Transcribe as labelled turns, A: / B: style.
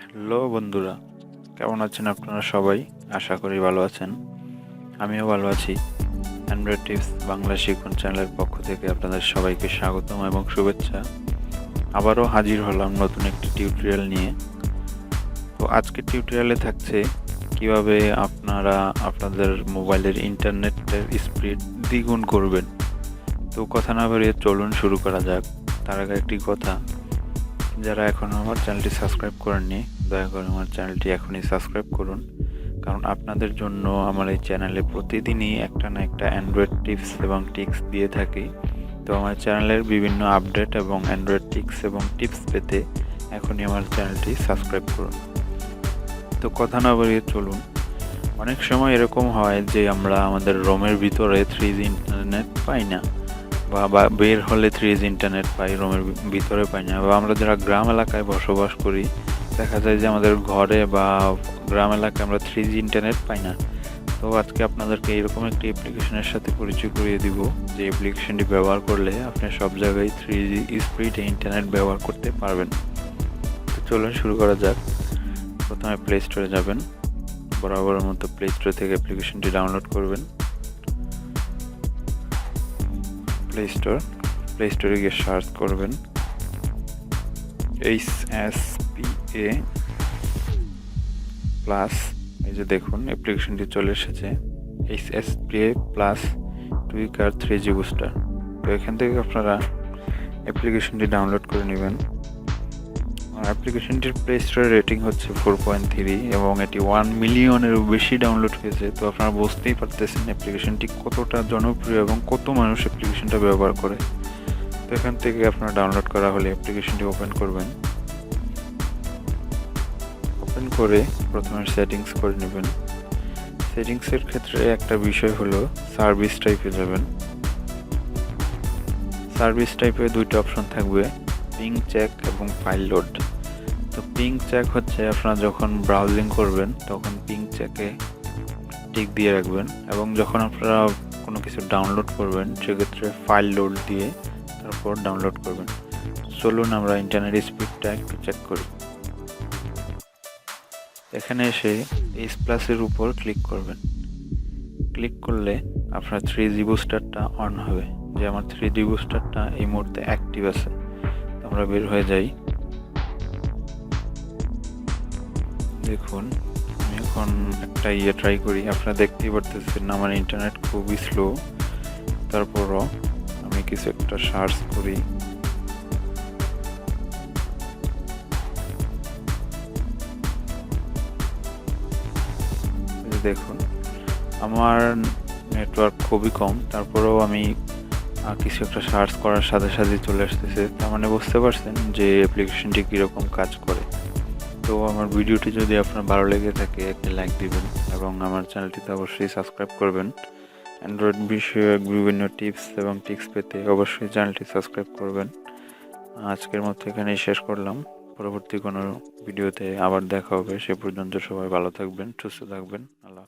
A: Hello বন্ধুরা, কেমন আছেন আপনারা সবাই? আশা করি ভালো আছেন। আমিও ভালো আছি। অ্যান্ড্রয়েড টিপস বাংলা শিক্ষণ চ্যানেলের পক্ষ থেকে আপনাদের সবাইকে স্বাগতম এবং শুভেচ্ছা। আবারও হাজির হলাম নতুন একটি টিউটোরিয়াল নিয়ে। তো আজকের টিউটোরিয়ালে থাকছে কীভাবে আপনারা আপনাদের মোবাইলের ইন্টারনেটের স্পিড দ্বিগুণ করবেন। তো কথা না বেরিয়ে চলুন শুরু করা যাক। তার আগে একটি কথা যারা এখনও আমার চ্যানেলটি সাবস্ক্রাইব করেননি, দয়া করে আমার চ্যানেলটি এখনই সাবস্ক্রাইব করুন। কারণ আপনাদের জন্য আমার এই চ্যানেলে প্রতিদিনই একটা না একটা অ্যান্ড্রয়েড টিপস এবং টিক্স দিয়ে থাকি। তো আমার চ্যানেলের বিভিন্ন আপডেট এবং অ্যান্ড্রয়েড টিক্স এবং টিপস পেতে এখনই আমার চ্যানেলটি সাবস্ক্রাইব করুন। তো কথা না বলিয়ে চলুন। অনেক সময় এরকম হয় যে আমরা আমাদের রোমের ভিতরে থ্রি জি ইন্টারনেট পাই না। বা বের হলে থ্রি জি ইন্টারনেট পাই, রুমের ভিতরে পাই না। বা আমরা যারা গ্রাম এলাকায় বসবাস করি, দেখা যায় যে আমাদের ঘরে বা গ্রাম এলাকায় আমরা থ্রি জি ইন্টারনেট পাই না। তো আজকে আপনাদেরকে এরকম একটি অ্যাপ্লিকেশনের সাথে পরিচয় করিয়ে দিব, যে অ্যাপ্লিকেশনটি ব্যবহার করলে আপনি সব জায়গায় থ্রি জি স্পিডে ইন্টারনেট ব্যবহার করতে পারবেন। তো চলুন শুরু করা যাক। প্রথমে প্লে স্টোরে যাবেন। বরাবরের মতো প্লে স্টোর থেকে অ্যাপ্লিকেশনটি ডাউনলোড করবেন। প্লে স্টোর প্লে স্টোরে গিয়ে সার্চ করবেন H S P A plus এই যে দেখুন অ্যাপ্লিকেশনটি চলে এসেছে H S P A plus tweaker three G booster তো এখান থেকে আপনারা অ্যাপ্লিকেশনটি ডাউনলোড করে নেবেন। অ্যাপ্লিকেশনটির প্লে স্টোরের রেটিং হচ্ছে ফোর পয়েন্ট থ্রি এবং এটি ওয়ান মিলিয়নেরও বেশি ডাউনলোড হয়েছে। তো আপনারা বুঝতেই পারতেছেন অ্যাপ্লিকেশনটি কতটা জনপ্রিয় এবং কত মানুষ অ্যাপ্লিকেশনটা ব্যবহার করে। তো এখান থেকে আপনারা ডাউনলোড করা হলে অ্যাপ্লিকেশনটি ওপেন করবেন। ওপেন করে প্রথমে সেটিংস করে নেবেন। সেটিংসের ক্ষেত্রে একটা বিষয় হলো সার্ভিস টাইপে যাবেন। সার্ভিস টাইপে দুইটা অপশন থাকবে। পিং চেক এবং ফাইল লোড তো পিং চেক হচ্ছে আপনারা যখন ব্রাউজিং করবেন, তখন পিং চেকে টিক দিয়ে রাখবেন এবং যখন আপনারা কোনো কিছু ডাউনলোড করবেন, সেক্ষেত্রে ফাইল লোড দিয়ে তারপর ডাউনলোড করবেন। চলুন আমরা ইন্টারনেট স্পিডটা একটু চেক করি। এখানে এসে এইচ প্লাসের উপর ক্লিক করবেন। ক্লিক করলে আপনার থ্রি জি বুস্টারটা অন হবে। যে আমার থ্রি জি বুস্টারটা এই মুহূর্তে অ্যাক্টিভ আছে। আমরা বের হয়ে যাই। দেখুন, আমি এখন একটা ইয়ে ট্রাই করি। আপনারা দেখতেই পারতেছেন আমার ইন্টারনেট খুবই স্লো তারপরও আমি কিছু একটা সার্চ করি। দেখুন, আমার নেটওয়ার্ক খুবই কম। তারপরেও আমি কিছু একটা সার্চ করার সাথে সাথে চলে আসতেছে। তার মানে বুঝতে পারছেন যে অ্যাপ্লিকেশনটি কীরকম কাজ করে। তো আমার ভিডিওটি যদি আপনার ভালো লেগে থাকে, একটি লাইক দিবেন এবং আমার চ্যানেলটিতে অবশ্যই সাবস্ক্রাইব করবেন। অ্যান্ড্রয়েড বিষয়ক বিভিন্ন টিপস এবং টিক্স পেতে অবশ্যই চ্যানেলটি সাবস্ক্রাইব করবেন। আজকের মতো এখানেই শেষ করলাম। পরবর্তী কোনো ভিডিওতে আবার দেখা হবে। সে পর্যন্ত সবাই ভালো থাকবেন, সুস্থ থাকবেন। আল্লাহ